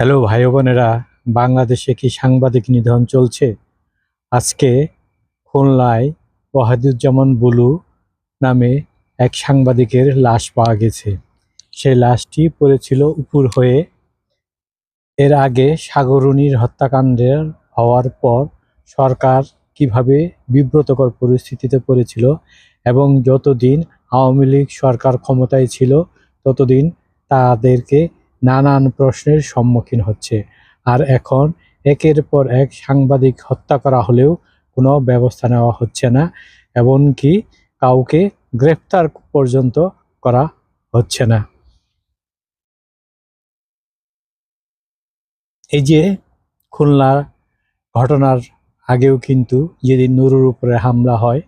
Hello ভাই বোনেরা, বাংলাদেশে কি সাংবাদিক নিধন চলছে? আজকে খুলনায় ওয়াহিদুজ্জামান বুলু নামে এক সাংবাদিকের লাশ পাওয়া গেছে। সেই লাশটি পড়েছিল উপর হয়ে। এর আগে সাগরণীর হত্যাকাণ্ডের হওয়ার পর সরকার কীভাবে বিব্রতকর পরিস্থিতিতে পড়েছিল এবং যতদিন আওয়ামী লীগ সরকার ক্ষমতায় ছিল, ততদিন তাদেরকে নানান প্রশ্নের সম্মুখীন হচ্ছে। আর এখন একের পর এক সাংবাদিক হত্যা করা হলেও কোনো ব্যবস্থা নেওয়া হচ্ছে না, এমনকি কাউকে গ্রেফতার পর্যন্ত করা হচ্ছে না। এই যে খুলনা ঘটনার আগেও কিন্তু যেদিন নুরুর উপরে হামলা হয়,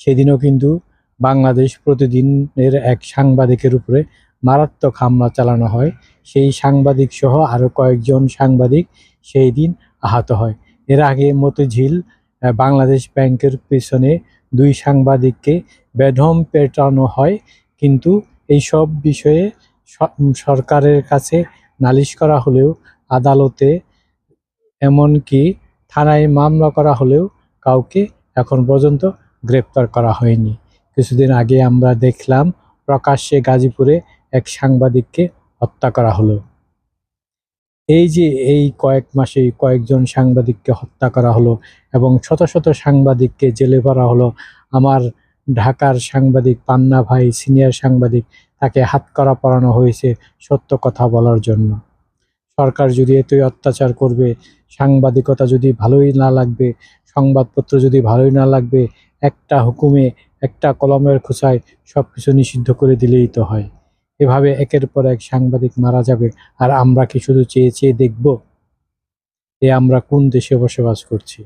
সেদিনও কিন্তু বাংলাদেশ প্রতিদিনের এক সাংবাদিকের উপরে মারাত্মক হামলা চালানো হয়। সেই সাংবাদিক সহ আরও কয়েকজন সাংবাদিক সেই দিন আহত হয়। এর আগে মতিঝিল বাংলাদেশ ব্যাংকের পেছনে দুই সাংবাদিককে বেদম পেটানো হয়, কিন্তু এই সব বিষয়ে সরকারের কাছে নালিশ করা হলেও আদালতে, এমনকি থানায় মামলা করা হলেও কাউকে এখন পর্যন্ত গ্রেপ্তার করা হয়নি। কিছুদিন আগে আমরা দেখলাম প্রকাশ্যে গাজীপুরে এক সাংবাদিককে হত্যা করা হলো। এই যে এই কয়েক মাসে কয়েকজন সাংবাদিককে হত্যা করা হলো এবং শত শত সাংবাদিককে জেলে ভরা হলো, আমার ঢাকার সাংবাদিক, পান্না ভাই, সিনিয়র সাংবাদিক, তাকে হাত করা পরানো হয়েছে সত্য কথা বলার জন্য। সরকার যদি এতই অত্যাচার করবে, সাংবাদিকতা যদি ভালোই না লাগবে, সংবাদপত্র যদি ভালোই না লাগবে, একটা হুকুমে, একটা কলমের খোঁচায় সব কিছু নিষিদ্ধ করে দিলেই তো হয়। এভাবে একের পর এক সাংবাদিক মারা যাবে। আর আমরা কি শুধু চেয়ে চেয়ে দেখব? যে আমরা কোন দেশে বসবাস করছি?